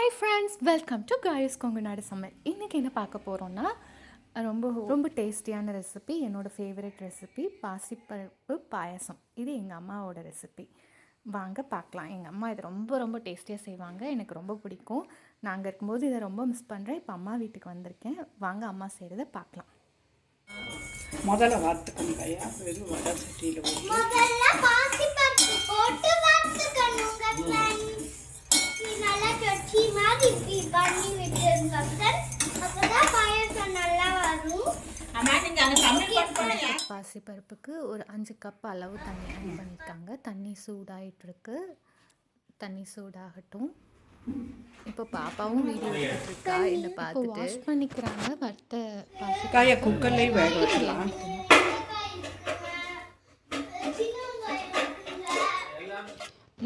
Hi friends welcome to Kayas Kongunadu Samayal இன்றைக்கி என்ன பார்க்க போகிறோன்னா ரொம்ப ரொம்ப டேஸ்டியான ரெசிபி என்னோடய ஃபேவரட் ரெசிபி பாசிப்பருப்பு பாயசம். இது எங்கள் அம்மாவோட ரெசிபி வாங்க பார்க்கலாம். எங்கள் அம்மா இது ரொம்ப ரொம்ப டேஸ்டியாக செய்வாங்க. எனக்கு ரொம்ப பிடிக்கும். நாங்கள் இருக்கும்போது இதை ரொம்ப மிஸ் பண்ணுறேன் இப்போ அம்மா வீட்டுக்கு வந்திருக்கேன். வாங்க அம்மா செய்கிறத பார்க்கலாம். முதல்ல வறுத்துக்கணும் ஐயா வெறும் வடை சட்டியில் போட்டு முதல்ல பாசிப்பருப்பு போட்டு வறுத்துக்கணுங்க friends. இது நல்லா சொச்சி மாதிரி இப்படி பண்ணி விட்டுருங்க friends. அப்பதான் பாயாசம் நல்லா வரும். பாசிப்பருப்புக்கு ஒரு அஞ்சு கப் அளவு தண்ணி ஆட் பண்ணியிருக்காங்க. தண்ணி சூடாயிட்டிருக்கு. தண்ணி சூடாகட்டும். இப்போ பாப்பாவும் வீடியோ எடுத்துருக்கா என்னை பார்த்துட்டு வாஷ் பண்ணிக்கிறாங்க. வறுத்த பாசி காயை குக்கர்லேயும் வேக வைக்கலாம்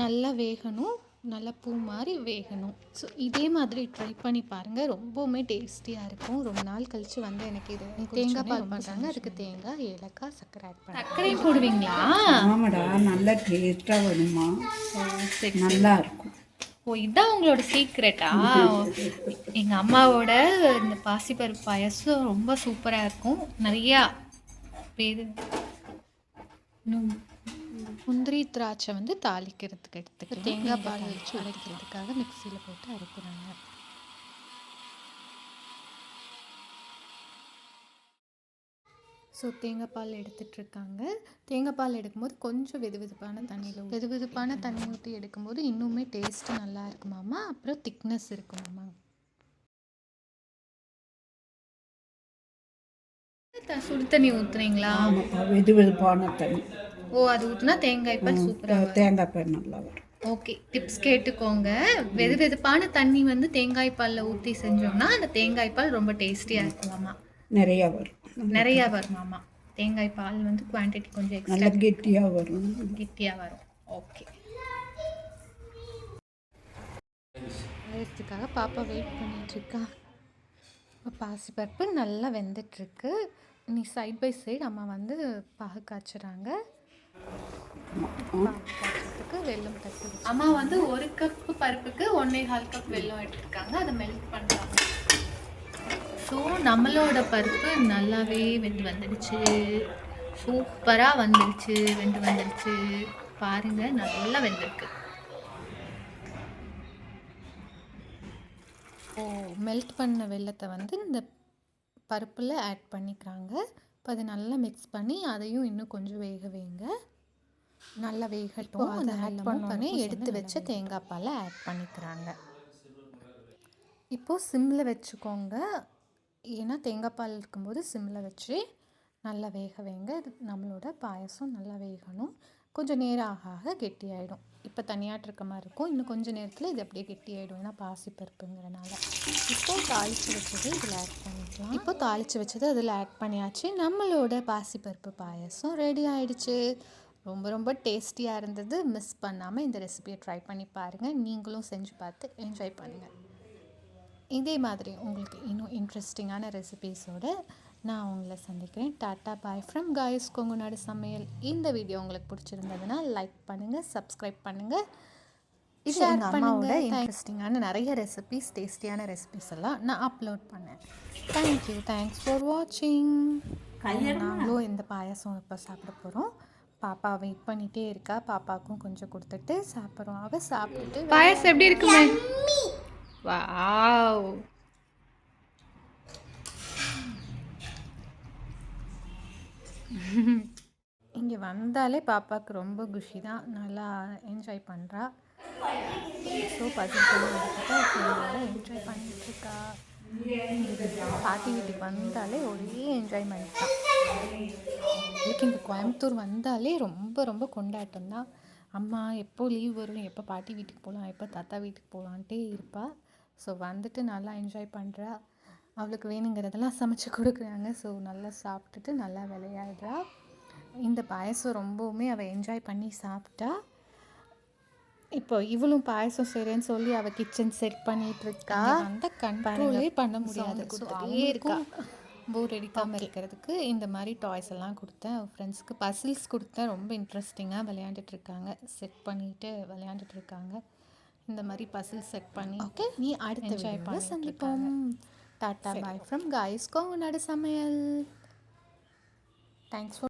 நல்லா வேகணும். நல்லா பூ மாதிரி வேகணும். ஸோ இதே மாதிரி ட்ரை பண்ணி பாருங்கள் ரொம்பவுமே டேஸ்டியாக இருக்கும். ரொம்ப நாள் கழிச்சு வந்து எனக்கு இது தேங்காய் பால் பண்ணுறாங்க அதுக்கு தேங்காய் ஏலக்காய் சர்க்கரை ஆட் பண்ணி சர்க்கரை போடுவீங்களா? ஆமாடா. நல்லா டேஸ்ட்டாக வருமா நல்லா இருக்கும். ஓ இதான் உங்களோட சீக்ரெட்டா எங்கள் அம்மாவோட இந்த பாசிப்பருப்பு பாயசம் ரொம்ப சூப்பராக இருக்கும். நிறையா பேர் இன்னும் முந்திரி திராட்சை வந்து தாளிக்கிறதுக்கு எடுத்துக்க தேங்காய் பால் வச்சு அரைக்கிறதுக்காக மிக்சியில் போட்டு அரைக்கிறாங்க. ஸோ தேங்காய் பால் எடுத்துட்டு இருக்காங்க தேங்காய் பால் எடுக்கும்போது கொஞ்சம் வெது வெதுப்பான தண்ணியில் வெது வெதுப்பான தண்ணி ஊற்றி எடுக்கும்போது இன்னுமே டேஸ்ட்டு நல்லா இருக்குமாமா அப்புறம் திக்னஸ் இருக்குமாமா த- சுடு தண்ணி ஊற்றுறீங்களா வெது வெதுப்பான தண்ணி. ஓ அது ஊற்றுனா தேங்காய் பால் சூப்பராக தேங்காய் பால் நல்லா வரும். ஓகே டிப்ஸ் கேட்டுக்கோங்க. வெது வெதுப்பான தண்ணி வந்து தேங்காய் பாலில் ஊற்றி செஞ்சோம்னா அந்த தேங்காய் பால் ரொம்ப டேஸ்டியாக இருக்குமாமா. நிறையா வரும். நிறையா வருமாமா தேங்காய் பால் வந்து குவான்டிட்டி கொஞ்சம் எக்ஸ்ட்ரா நல்லா கெட்டியாக வரும். கெட்டியாக வரும். ஓகே அதுக்காக பாப்பா வெயிட் பண்ணிட்டு இருக்கா இப்போ பாசிப்பருப்பு நல்லா வெந்துட்டுருக்கு. நீ சைட் பை சைடு அம்மா வந்து பாகு காய்ச்சுறாங்க. வெல்லம் தட்டி அம்மா வந்து ஒரு கப் பருப்புக்கு ஒன்றே கால் கப் வெல்லம் எடுத்துருக்காங்க. அதை மெல்ட் பண்ணுறாங்க ஸோ நம்மளோட பருப்பு நல்லாவே வெந்து வந்துடுச்சு. சூப்பராக வந்துடுச்சு. வெந்து வந்துடுச்சு. பாருங்க நல்லா வெந்திருக்கு. ஓ மெல்ட் பண்ண வெல்லத்தை வந்து இந்த பருப்பில் ஆட் பண்ணிக்கிறாங்க. இப்போ அதை நல்லா மிக்ஸ் பண்ணி அதையும் இன்னும் கொஞ்சம் வேக வைங்க. நல்லா வேகட்டும். அதை ஆட் பண்ணோடனே எடுத்து வச்ச தேங்காய் பாலை ஆட் பண்ணிக்கிறாங்க. இப்போது சிம்மில் வச்சுக்கோங்க. ஏன்னா தேங்காய் பால் இருக்கும்போது சிம்மில் வச்சு நல்லா வேக வைங்க. இது நம்மளோட பாயசம் நல்லா வேகணும். கொஞ்சம் நேரம் ஆக ஆக கெட்டியாயிடும். இப்போ தனியாட்டு இருக்க மாதிரி இருக்கும். இன்னும் கொஞ்சம் நேரத்தில் இது அப்படியே கெட்டியாயிடும். ஏன்னா பாசிப்பருப்புங்கிறனால. இப்போ தாளித்து வச்சது இதில் ஆட் பண்ணிக்கலாம். இப்போ தாளித்து வச்சது அதில் ஆட் பண்ணியாச்சு. நம்மளோட பாசிப்பருப்பு பாயசம் ரெடி ஆயிடுச்சு. ரொம்ப ரொம்ப டேஸ்டியாக இருந்தது. மிஸ் பண்ணாமல் இந்த ரெசிபியை ட்ரை பண்ணி பாருங்கள் நீங்களும் செஞ்சு பார்த்து என்ஜாய் பண்ணுங்கள் இதே மாதிரி உங்களுக்கு இன்னும் இன்ட்ரெஸ்டிங்கான ரெசிபீஸோட நான் உங்களை சந்திக்கிறேன். Tata bye from Kayas Kongunadu Samayal. இந்த வீடியோ உங்களுக்கு பிடிச்சிருந்ததுன்னா லைக் பண்ணுங்கள் சப்ஸ்கிரைப் பண்ணுங்கள் எங்கள் அம்மாவோட இன்ட்ரெஸ்டிங்கான நிறைய ரெசிபீஸ் டேஸ்டியான ரெசிபீஸ் எல்லாம் நான் அப்லோட் பண்ணேன். தேங்க்யூ தேங்க்ஸ் ஃபார் வாட்சிங் நாங்களும் இந்த பாயாசம் இப்போ சாப்பிட போகிறோம் பாப்பா வெயிட் பண்ணிகிட்டே இருக்கா. பாப்பாவுக்கும் கொஞ்சம் கொடுத்துட்டு சாப்பிட்றோம். அவள் சாப்பிட்டுட்டு பாயாசம் எப்படி இருக்குமே? வாவ். இங்கே வந்தாலே பாப்பாவுக்கு ரொம்ப குஷி தான் நல்லா என்ஜாய் பண்ணுறா ஸோ பசிட்டு என்ஜாய் பண்ணிட்டுருக்கா பாட்டி வீட்டுக்கு வந்தாலே ஒரே என்ஜாய்மெண்ட் தான். அவளுக்கு இங்கே கோயம்புத்தூர் வந்தாலே ரொம்ப ரொம்ப கொண்டாட்டம் தான் அம்மா எப்போ லீவ் வரும்? எப்போ பாட்டி வீட்டுக்கு போகலாம் எப்போ தாத்தா வீட்டுக்கு போகலான்ட்டே இருப்பா. ஸோ வந்துட்டு நல்லா என்ஜாய் பண்ணுறா அவளுக்கு வேணுங்கிறதெல்லாம் சமைச்சு கொடுக்குறாங்க. ஸோ நல்லா சாப்பிட்டுட்டு நல்லா விளையாடுறா. இந்த பாயசம் ரொம்பவுமே அவள் என்ஜாய் பண்ணி சாப்பிட்டா. இப்போ இவளும் பாயசம் செய்கிறேன்னு சொல்லி அவள் கிச்சன் செட் பண்ணிட்டு இருக்கா. அந்த கண்ட்ரோலே பண்ண முடியாது. கொடுத்துட்டே இருக்கா. போர் அடிக்காமல் இருக்கிறதுக்கு இந்த மாதிரி டாய்ஸ் எல்லாம் கொடுத்தேன். ஃப்ரெண்ட்ஸ்க்கு பசில்ஸ் கொடுத்தேன். ரொம்ப இன்ட்ரெஸ்டிங்காக விளையாண்டுட்டு இருக்காங்க. செட் பண்ணிட்டு விளையாண்டுட்டு இருக்காங்க. இந்த மாதிரி பசில் செட் பண்ணி ஓகே நீ அடுத்த வீடியோவில் பண்ணிட்டு சந்திப்போம். Tata bye from guys Kongunadu சமையல். Thanks for